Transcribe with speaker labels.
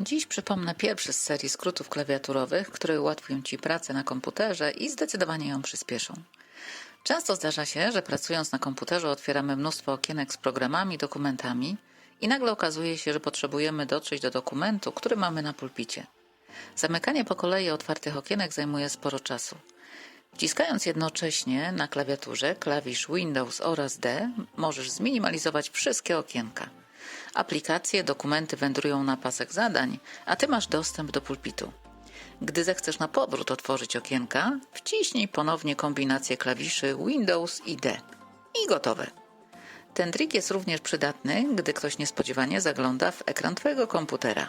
Speaker 1: Dziś przypomnę pierwszy z serii skrótów klawiaturowych, które ułatwią Ci pracę na komputerze i zdecydowanie ją przyspieszą. Często zdarza się, że pracując na komputerze otwieramy mnóstwo okienek z programami, dokumentami i nagle okazuje się, że potrzebujemy dotrzeć do dokumentu, który mamy na pulpicie. Zamykanie po kolei otwartych okienek zajmuje sporo czasu. Wciskając jednocześnie na klawiaturze klawisz Windows oraz D możesz zminimalizować wszystkie okienka. Aplikacje, dokumenty wędrują na pasek zadań, a Ty masz dostęp do pulpitu. Gdy zechcesz na powrót otworzyć okienka, wciśnij ponownie kombinację klawiszy Windows i D. I gotowe. Ten trik jest również przydatny, gdy ktoś niespodziewanie zagląda w ekran Twojego komputera.